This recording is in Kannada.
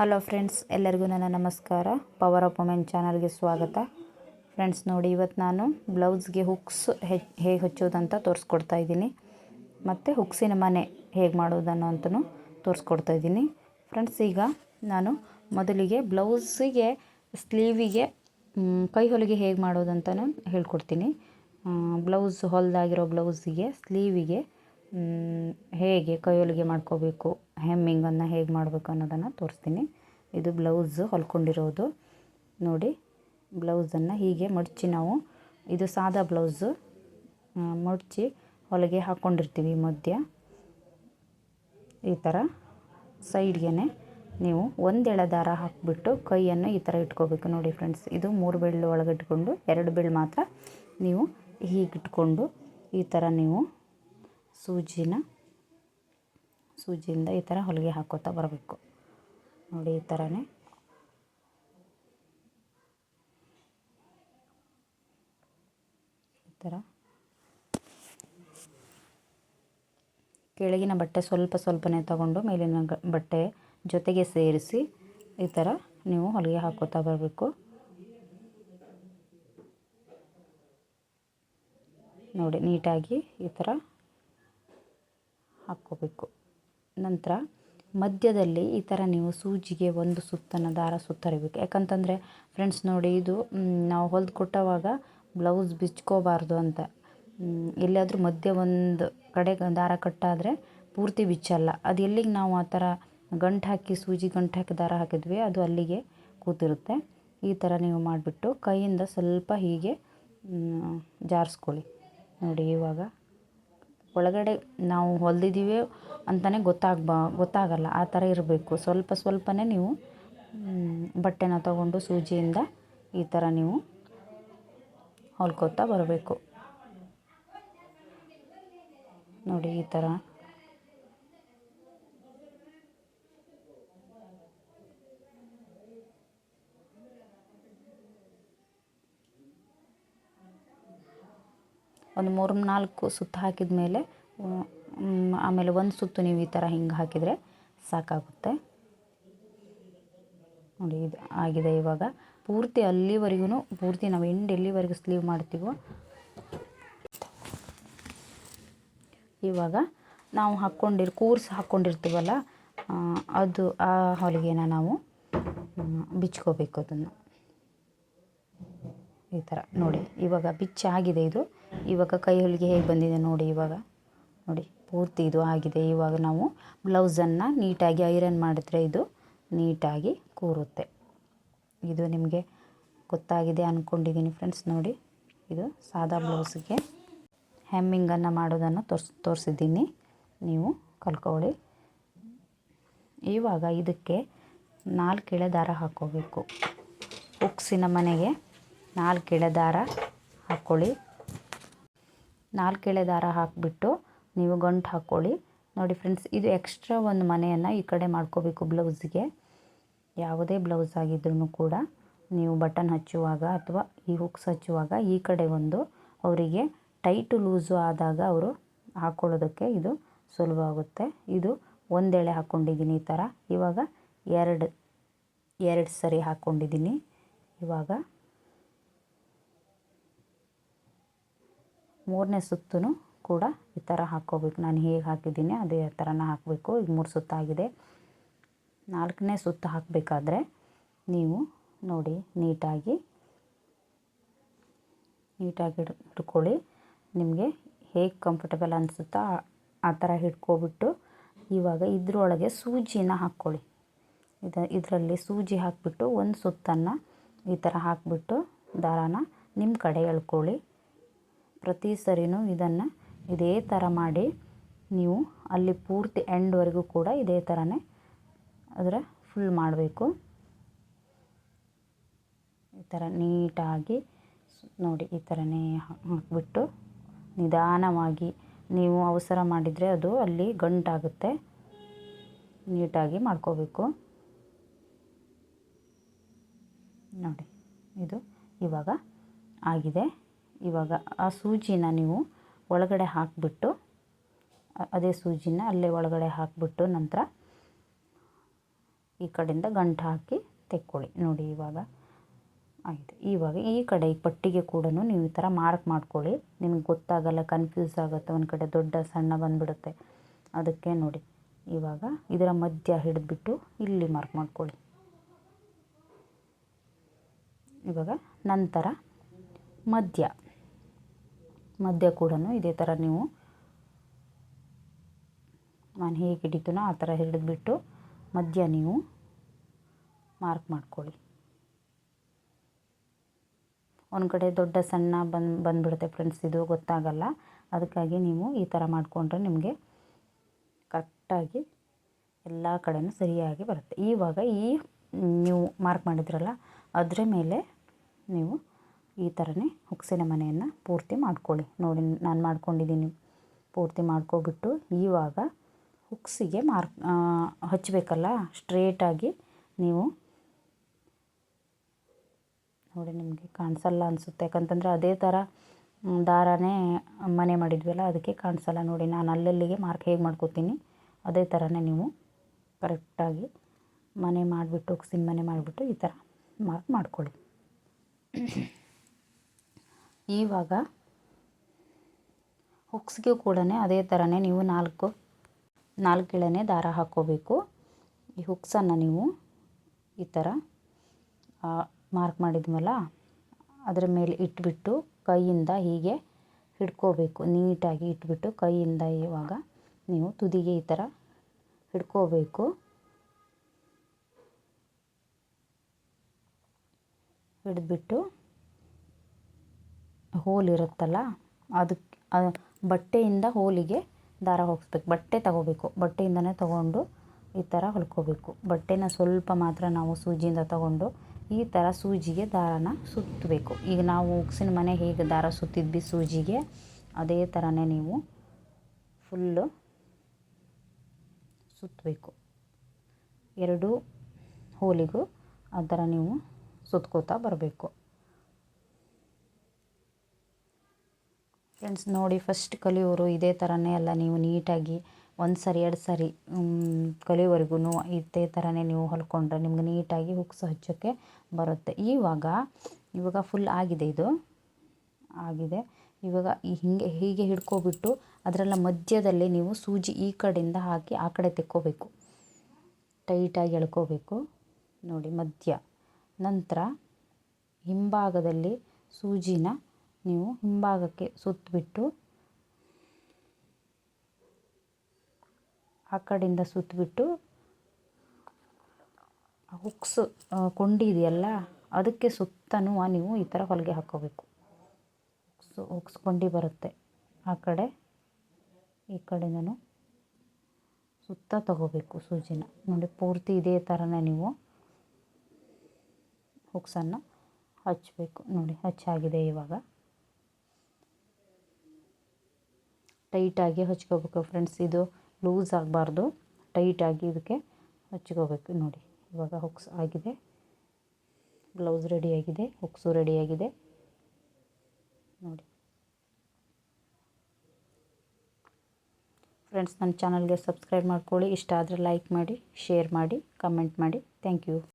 ಹಲೋ ಫ್ರೆಂಡ್ಸ್, ಎಲ್ಲರಿಗೂ ನನ್ನ ನಮಸ್ಕಾರ. ಪವರ್ ಆಫ್ ವುಮೆನ್ ಚಾನಲ್ಗೆ ಸ್ವಾಗತ. ಫ್ರೆಂಡ್ಸ್ ನೋಡಿ, ಇವತ್ತು ನಾನು ಬ್ಲೌಸ್ಗೆ ಹುಕ್ಸ್ ಹೇಗೆ ಹಚ್ಚೋದಂತ ತೋರಿಸ್ಕೊಡ್ತಾ ಇದ್ದೀನಿ. ಮತ್ತು ಹುಕ್ಸಿನ ಮನೆ ಹೇಗೆ ಮಾಡೋದನ್ನು ಅಂತಲೂ ತೋರಿಸ್ಕೊಡ್ತಾ ಇದ್ದೀನಿ. ಫ್ರೆಂಡ್ಸ್ ಈಗ ನಾನು ಮೊದಲಿಗೆ ಬ್ಲೌಸಿಗೆ, ಸ್ಲೀವಿಗೆ ಕೈ ಹೊಲಿಗೆ ಹೇಗೆ ಮಾಡೋದಂತಲೂ ಹೇಳ್ಕೊಡ್ತೀನಿ. ಬ್ಲೌಸ್, ಹೊಲ್ದಾಗಿರೋ ಬ್ಲೌಸಿಗೆ, ಸ್ಲೀವಿಗೆ ಹೇಗೆ ಕೈಯೊಲಿಗೆ ಮಾಡ್ಕೋಬೇಕು, ಹೆಮ್ಮಿಂಗನ್ನು ಹೇಗೆ ಮಾಡಬೇಕು ಅನ್ನೋದನ್ನು ತೋರಿಸ್ತೀನಿ. ಇದು ಬ್ಲೌಸ್ ಹೊಲ್ಕೊಂಡಿರೋದು. ನೋಡಿ, ಬ್ಲೌಸನ್ನು ಹೀಗೆ ಮಡಚಿ ನಾವು, ಇದು ಸಾದಾ ಬ್ಲೌಸು. ಮಡಚಿ ಹೊಲಿಗೆ ಹಾಕ್ಕೊಂಡಿರ್ತೀವಿ ಮಧ್ಯ. ಈ ಥರ ಸೈಡ್ಗೆ ನೀವು ಒಂದೆಳೆ ದಾರ ಹಾಕಿಬಿಟ್ಟು ಕೈಯನ್ನು ಈ ಥರ ಇಟ್ಕೋಬೇಕು. ನೋಡಿ ಫ್ರೆಂಡ್ಸ್, ಇದು ಮೂರು ಬೆಳ್ಳು ಒಳಗೆ ಇಟ್ಕೊಂಡು ಎರಡು ಬೆಳ್ಳು ಮಾತ್ರ ನೀವು ಹೀಗಿಟ್ಕೊಂಡು ಈ ಥರ ನೀವು ಸೂಜಿನ, ಸೂಜಿಯಿಂದ ಈ ಥರ ಹೊಲಿಗೆ ಹಾಕೋತಾ ಬರಬೇಕು. ನೋಡಿ ಈ ಥರನೇ. ಈ ಥರ. ಕೆಳಗಿನ ಬಟ್ಟೆ ಸ್ವಲ್ಪ ಸ್ವಲ್ಪನೇ ತಗೊಂಡು ಮೇಲಿನ ಬಟ್ಟೆ ಜೊತೆಗೆ ಸೇರಿಸಿ ಈ ಥರ ನೀವು ಹೊಲಿಗೆ ಹಾಕೋತಾ ಬರಬೇಕು. ನೋಡಿ ನೀಟಾಗಿ ಈ ಥರ ಹಾಕ್ಕೋಬೇಕು. ನಂತರ ಮಧ್ಯದಲ್ಲಿ ಈ ಥರ ನೀವು ಸೂಜಿಗೆ ಒಂದು ಸುತ್ತನ್ನು ದಾರ ಸುತ್ತರಿಬೇಕು ಯಾಕಂತಂದರೆ ಫ್ರೆಂಡ್ಸ್ ನೋಡಿ ಇದು ನಾವು ಹೊಲ್ದು ಕೊಟ್ಟವಾಗ ಬ್ಲೌಸ್ ಬಿಚ್ಕೋಬಾರ್ದು ಅಂತ. ಎಲ್ಲಿಯಾದರೂ ಮಧ್ಯೆ ಒಂದು ಕಡೆ ದಾರ ಕಟ್ಟಾದರೆ ಪೂರ್ತಿ ಬಿಚ್ಚಲ್ಲ. ಅದು ಎಲ್ಲಿಗೆ ನಾವು ಆ ಥರ ಗಂಟು ಹಾಕಿ, ಸೂಜಿ ಗಂಟು ಹಾಕಿ ದಾರ ಹಾಕಿದ್ವಿ, ಅದು ಅಲ್ಲಿಗೆ ಕೂತಿರುತ್ತೆ. ಈ ಥರ ನೀವು ಮಾಡಿಬಿಟ್ಟು ಕೈಯಿಂದ ಸ್ವಲ್ಪ ಹೀಗೆ ಜಾರಿಸ್ಕೊಳ್ಳಿ. ನೋಡಿ ಇವಾಗ ಒಳಗಡೆ ನಾವು ಹೊಲ್ದಿದ್ದೀವಿ ಅಂತಲೇ ಗೊತ್ತಾಗ್ಬಾ ಗೊತ್ತಾಗಲ್ಲ, ಆ ಥರ ಇರಬೇಕು. ಸ್ವಲ್ಪ ಸ್ವಲ್ಪನೇ ನೀವು ಬಟ್ಟೆನ ತಗೊಂಡು ಸೂಜಿಯಿಂದ ಈ ಥರ ನೀವು ಹೊಲ್ಕೋತಾ ಬರಬೇಕು. ನೋಡಿ ಈ ಥರ ಒಂದು ಮೂರು ನಾಲ್ಕು ಸುತ್ತು ಹಾಕಿದ ಮೇಲೆ ಆಮೇಲೆ ಒಂದು ಸುತ್ತು ನೀವು ಈ ಥರ ಹಿಂಗೆ ಹಾಕಿದರೆ ಸಾಕಾಗುತ್ತೆ. ನೋಡಿ, ಇದು ಆಗಿದೆ ಇವಾಗ. ಪೂರ್ತಿ ಅಲ್ಲಿವರೆಗೂ, ಪೂರ್ತಿ ನಾವು ಎಂಡ್ ಎಲ್ಲಿವರೆಗೂ ಸ್ಲೀವ್ ಮಾಡ್ತೀವೋ? ಇವಾಗ ನಾವು ಹಾಕ್ಕೊಂಡಿರ್, ಕೂರ್ಸಿ ಹಾಕ್ಕೊಂಡಿರ್ತೀವಲ್ಲ ಅದು, ಆ ಹೊಲಿಗೆನ ನಾವು ಬಿಚ್ಕೋಬೇಕು ಅದನ್ನು. ಈ ಥರ ನೋಡಿ, ಇವಾಗ ಬಿಚ್ಚಾಗಿದೆ ಇದು. ಇವಾಗ ಕೈ ಹೊಲಿಗೆ ಹೇಗೆ ಬಂದಿದೆ ನೋಡಿ ಇವಾಗ. ನೋಡಿ, ಪೂರ್ತಿ ಇದು ಆಗಿದೆ. ಇವಾಗ ನಾವು ಬ್ಲೌಸನ್ನು ನೀಟಾಗಿ ಐರನ್ ಮಾಡಿದ್ರೆ ಇದು ನೀಟಾಗಿ ಕೂರುತ್ತೆ. ಇದು ನಿಮಗೆ ಗೊತ್ತಾಗಿದೆ ಅಂದ್ಕೊಂಡಿದ್ದೀನಿ ಫ್ರೆಂಡ್ಸ್. ನೋಡಿ, ಇದು ಸಾದಾ ಬ್ಲೌಸ್ಗೆ ಹೆಮ್ಮಿಂಗನ್ನು ಮಾಡೋದನ್ನು ತೋರ್ಸ್, ತೋರಿಸಿದ್ದೀನಿ. ನೀವು ಕಲ್ಕೊಳ್ಳಿ ಇವಾಗ ಇದಕ್ಕೆ ನಾಲ್ಕು ಎಳೆ ದಾರ ಹಾಕ್ಕೋಬೇಕು. ಉಕ್ಸಿನ ಮನೆಗೆ ನಾಲ್ಕು ಎಳೆ ದಾರ ಹಾಕ್ಕೊಳ್ಳಿ. ನಾಲ್ಕು ಎಳೆ ದಾರ ಹಾಕಿಬಿಟ್ಟು ನೀವು ಗಂಟು ಹಾಕ್ಕೊಳ್ಳಿ. ನೋಡಿ ಫ್ರೆಂಡ್ಸ್, ಇದು ಎಕ್ಸ್ಟ್ರಾ ಒಂದು ಮನೆಯನ್ನು ಈ ಕಡೆ ಮಾಡ್ಕೋಬೇಕು ಬ್ಲೌಸಿಗೆ. ಯಾವುದೇ ಬ್ಲೌಸ್ ಆಗಿದ್ರೂ ಕೂಡ ನೀವು ಬಟನ್ ಹಚ್ಚುವಾಗ ಅಥವಾ ಈ ಹುಕ್ಸ್ ಹಚ್ಚುವಾಗ ಈ ಕಡೆ ಒಂದು ಅವರಿಗೆ ಟೈಟು ಲೂಸು ಆದಾಗ ಅವರು ಹಾಕ್ಕೊಳ್ಳೋದಕ್ಕೆ ಇದು ಸುಲಭ ಆಗುತ್ತೆ. ಇದು ಒಂದೆಳೆ ಹಾಕ್ಕೊಂಡಿದ್ದೀನಿ ಈ ಥರ ಇವಾಗ ಎರಡು ಎರಡು ಸರಿ ಹಾಕ್ಕೊಂಡಿದ್ದೀನಿ ಇವಾಗ ಮೂರನೇ ಸುತ್ತೂ ಕೂಡ ಈ ಥರ ಹಾಕ್ಕೋಬೇಕು. ನಾನು ಹೇಗೆ ಹಾಕಿದ್ದೀನಿ ಅದೇ ಥರನ ಹಾಕಬೇಕು. ಈಗ ಮೂರು ಸುತ್ತಾಗಿದೆ. ನಾಲ್ಕನೇ ಸುತ್ತು ಹಾಕಬೇಕಾದ್ರೆ ನೀವು ನೋಡಿ, ನೀಟಾಗಿ ನೀಟಾಗಿ ಹಿಡ್ ಹಿಡ್ಕೊಳ್ಳಿ. ನಿಮಗೆ ಹೇಗೆ ಕಂಫರ್ಟಬಲ್ ಅನಿಸುತ್ತೋ ಆ ಥರ ಹಿಡ್ಕೊಬಿಟ್ಟು ಇವಾಗ ಇದರೊಳಗೆ ಸೂಜಿನ ಹಾಕ್ಕೊಳ್ಳಿ. ಇದು, ಇದರಲ್ಲಿ ಸೂಜಿ ಹಾಕಿಬಿಟ್ಟು ಒಂದು ಸುತ್ತನ್ನು ಈ ಥರ ಹಾಕಿಬಿಟ್ಟು ದಾರಾನ ನಿಮ್ಮ ಕಡೆ ಎಳ್ಕೊಳ್ಳಿ. ಪ್ರತಿ ಸರಿನೂ ಇದನ್ನು ಇದೇ ಥರ ಮಾಡಿ ನೀವು ಅಲ್ಲಿ ಪೂರ್ತಿ ಎಂಡ್ವರೆಗೂ ಕೂಡ ಇದೇ ಥರನೇ ಅದರ ಫುಲ್ ಮಾಡಬೇಕು. ಈ ಥರ ನೀಟಾಗಿ ನೋಡಿ ಈ ಥರನೇ ಹಾಕಿಬಿಟ್ಟು ನಿಧಾನವಾಗಿ ನೀವು ಅವಸರ ಮಾಡಿದರೆ ಅದು ಅಲ್ಲಿ ಗಂಟಾಗುತ್ತೆ. ನೀಟಾಗಿ ಮಾಡ್ಕೋಬೇಕು. ನೋಡಿ, ಇದು ಇವಾಗ ಆಗಿದೆ. ಇವಾಗ ಆ ಸೂಜಿನ ನೀವು ಒಳಗಡೆ ಹಾಕಿಬಿಟ್ಟು ಅದೇ ಸೂಜಿನ ಅಲ್ಲೇ ಒಳಗಡೆ ಹಾಕಿಬಿಟ್ಟು ನಂತರ ಈ ಕಡೆಯಿಂದ ಗಂಟು ಹಾಕಿ ತೆಕ್ಕೊಳ್ಳಿ. ನೋಡಿ ಇವಾಗ ಆಯಿತು ಇವಾಗ ಈ ಕಡೆ ಈ ಪಟ್ಟಿಗೆ ಕೂಡ ನೀವು ಈ ಥರ ಮಾರ್ಕ್ ಮಾಡ್ಕೊಳ್ಳಿ. ನಿಮಗೆ ಗೊತ್ತಾಗಲ್ಲ ಕನ್ಫ್ಯೂಸ್ ಆಗುತ್ತೆ, ಒಂದು ಕಡೆ ದೊಡ್ಡ ಸಣ್ಣ ಬಂದುಬಿಡುತ್ತೆ. ಅದಕ್ಕೆ ನೋಡಿ, ಇವಾಗ ಇದರ ಮಧ್ಯ ಹಿಡಿದ್ಬಿಟ್ಟು ಇಲ್ಲಿ ಮಾರ್ಕ್ ಮಾಡ್ಕೊಳ್ಳಿ. ಇವಾಗ ನಂತರ ಮಧ್ಯ. ಮಧ್ಯ ಕೂಡ ಇದೇ ಥರ ನೀವು ನಾನು ಹೇಗೆ ಹಿಡಿತೀನೋ ಆ ಥರ ಹಿಡಿದ್ಬಿಟ್ಟು ಮಧ್ಯ ನೀವು ಮಾರ್ಕ್ ಮಾಡ್ಕೊಳ್ಳಿ. ಒಂದು ಕಡೆ ದೊಡ್ಡ ಸಣ್ಣ ಬಂದು ಬಂದುಬಿಡುತ್ತೆ ಫ್ರೆಂಡ್ಸ್, ಇದು ಗೊತ್ತಾಗಲ್ಲ. ಅದಕ್ಕಾಗಿ ನೀವು ಈ ಥರ ಮಾಡಿಕೊಂಡ್ರೆ ನಿಮಗೆ ಕರೆಕ್ಟಾಗಿ ಎಲ್ಲ ಕಡೆಯೂ ಸರಿಯಾಗಿ ಬರುತ್ತೆ. ಇವಾಗ ಈ ನೀವು ಮಾರ್ಕ್ ಮಾಡಿದ್ರಲ್ಲ, ಅದರ ಮೇಲೆ ನೀವು ಈ ಥರನೇ ಹುಕ್ಸಿನ ಮನೆಯನ್ನು ಪೂರ್ತಿ ಮಾಡ್ಕೊಳ್ಳಿ. ನೋಡಿ, ನಾನು ಮಾಡ್ಕೊಂಡಿದ್ದೀನಿ. ಪೂರ್ತಿ ಮಾಡ್ಕೊಬಿಟ್ಟು ಇವಾಗ ಹುಕ್ಸಿಗೆ ಮಾರ್ಕ್ ಹಚ್ಚಬೇಕಲ್ಲ ಸ್ಟ್ರೇಟಾಗಿ ನೀವು ನೋಡಿ, ನಿಮಗೆ ಕಾಣಿಸಲ್ಲ ಅನಿಸುತ್ತೆ. ಯಾಕಂತಂದರೆ ಅದೇ ಥರ ದಾರನೇ ಮನೆ ಮಾಡಿದ್ವಲ್ಲ, ಅದಕ್ಕೆ ಕಾಣಿಸಲ್ಲ. ನೋಡಿ, ನಾನು ಅಲ್ಲಲ್ಲಿಗೆ ಮಾರ್ಕ್ ಹೇಗೆ ಮಾಡ್ಕೋತೀನಿ? ಅದೇ ಥರನೇ ನೀವು ಕರೆಕ್ಟಾಗಿ ಮನೆ ಮಾಡಿಬಿಟ್ಟು ಹುಕ್ಸಿನ ಮನೆ ಮಾಡಿಬಿಟ್ಟು ಈ ಥರ ಮಾರ್ಕ್ ಮಾಡ್ಕೊಳ್ಳಿ. ಇವಾಗ ಹುಕ್ಸ್ಗೆ ಕೂಡ ಅದೇ ಥರನೇ ನೀವು ನಾಲ್ಕು ನಾಲ್ಕು ಎಳೆನೇ ದಾರ ಹಾಕ್ಕೋಬೇಕು ಈ ಹುಕ್ಸನ್ನು ನೀವು ಈ ಥರ ಮಾರ್ಕ್ ಮಾಡಿದ್ವಲ್ಲ, ಅದರ ಮೇಲೆ ಇಟ್ಬಿಟ್ಟು ಕೈಯಿಂದ ಹೀಗೆ ಹಿಡ್ಕೋಬೇಕು. ನೀಟಾಗಿ ಇಟ್ಬಿಟ್ಟು ಕೈಯಿಂದ ಇವಾಗ ನೀವು ತುದಿಗೆ ಈ ಥರ ಹಿಡ್ಕೋಬೇಕು. ಹಿಡಿದ್ಬಿಟ್ಟು ಹೋಲ್ ಇರುತ್ತಲ್ಲ ಅದಕ್ಕೆ ಬಟ್ಟೆಯಿಂದ ಹೋಲಿಗೆ ದಾರ ಹೋಗಿಸ್ಬೇಕು. ಬಟ್ಟೆ ತಗೋಬೇಕು. ಬಟ್ಟೆಯಿಂದನೇ ತಗೊಂಡು ಈ ಥರ ಹೊಲ್ಕೋಬೇಕು. ಬಟ್ಟೆನ ಸ್ವಲ್ಪ ಮಾತ್ರ ನಾವು ಸೂಜಿಯಿಂದ ತಗೊಂಡು ಈ ಥರ ಸೂಜಿಗೆ ದಾರನ ಸುತ್ತಬೇಕು ಈಗ ನಾವು ಉಕ್ಸಿನ ಮನೆ ಹೇಗೆ ದಾರ ಸುತ್ತಿದ್ವಿ ಸೂಜಿಗೆ, ಅದೇ ಥರನೇ ನೀವು ಫುಲ್ಲು ಸುತ್ತಬೇಕು ಎರಡು ಹೋಲಿಗೂ ಆ ಥರ ನೀವು ಸುತ್ಕೋತಾ ಬರಬೇಕು. ಫ್ರೆಂಡ್ಸ್ ನೋಡಿ ಫಸ್ಟ್ ಕಲಿಯೋರು ಇದೇ ಥರನೇ ಅಲ್ಲ. ನೀವು ನೀಟಾಗಿ ಒಂದು ಸರಿ, ಎರಡು ಸರಿ ಕಲಿಯೋವರೆಗೂ ಇದೇ ಥರನೇ ನೀವು ಹೊಲ್ಕೊಂಡ್ರೆ ನಿಮ್ಗೆ ನೀಟಾಗಿ ಹುಕ್ಸ್ ಹಚ್ಚೋಕ್ಕೆ ಬರುತ್ತೆ. ಇವಾಗ ಇವಾಗ ಫುಲ್ ಆಗಿದೆ ಇದು. ಆಗಿದೆ. ಇವಾಗ ಹೀಗೆ ಹೀಗೆ ಹಿಡ್ಕೊಬಿಟ್ಟು ಅದರೆಲ್ಲ ಮಧ್ಯದಲ್ಲಿ ನೀವು ಸೂಜಿ ಈ ಕಡೆಯಿಂದ ಹಾಕಿ ಆ ಕಡೆ ತೆಕ್ಕೋಬೇಕು. ಟೈಟಾಗಿ ಎಳ್ಕೋಬೇಕು. ನೋಡಿ, ಮಧ್ಯ. ನಂತರ ಹಿಂಭಾಗದಲ್ಲಿ ಸೂಜಿನ ನೀವು ಹಿಂಭಾಗಕ್ಕೆ ಸುತ್ತಿಬಿಟ್ಟು ಆ ಕಡೆಯಿಂದ ಸುತ್ತಿಬಿಟ್ಟು ಹುಕ್ಸ್ ಕೊಂಡಿ ಇದೆಯಲ್ಲ, ಅದಕ್ಕೆ ಸುತ್ತನೂ ನೀವು ಈ ಥರ ಹೊಲಿಗೆ ಹಾಕ್ಕೋಬೇಕು. ಹುಕ್ಸ್ ಕೊಂಡಿ ಬರುತ್ತೆ. ಆ ಕಡೆ, ಈ ಕಡೆಯಿಂದನೂ ಸುತ್ತ ತಗೋಬೇಕು ಸೂಜಿನ. ನೋಡಿ, ಪೂರ್ತಿ ಇದೇ ಥರನೇ ನೀವು ಹುಕ್ಸನ್ನು ಹಚ್ಚಬೇಕು. ನೋಡಿ, ಹಚ್ಚಾಗಿದೆ ಇವಾಗ. ಟೈಟಾಗಿ ಹಚ್ಕೋಬೇಕು ಫ್ರೆಂಡ್ಸ್. ಇದು ಲೂಸ್ ಆಗಬಾರ್ದು. ಟೈಟಾಗಿ ಇದಕ್ಕೆ ಹಚ್ಕೋಬೇಕು. ನೋಡಿ, ಇವಾಗ ಹುಕ್ಸ್ ಆಗಿದೆ. ಬ್ಲೌಸ್ ರೆಡಿಯಾಗಿದೆ ಹುಕ್ಸು ರೆಡಿಯಾಗಿದೆ ನೋಡಿ. ಫ್ರೆಂಡ್ಸ್, ನನ್ನ ಚಾನಲ್ಗೆ ಸಬ್ಸ್ಕ್ರೈಬ್ ಮಾಡ್ಕೊಳ್ಳಿ. ಇಷ್ಟ ಆದರೆ ಲೈಕ್ ಮಾಡಿ, ಶೇರ್ ಮಾಡಿ, ಕಮೆಂಟ್ ಮಾಡಿ. Thank you.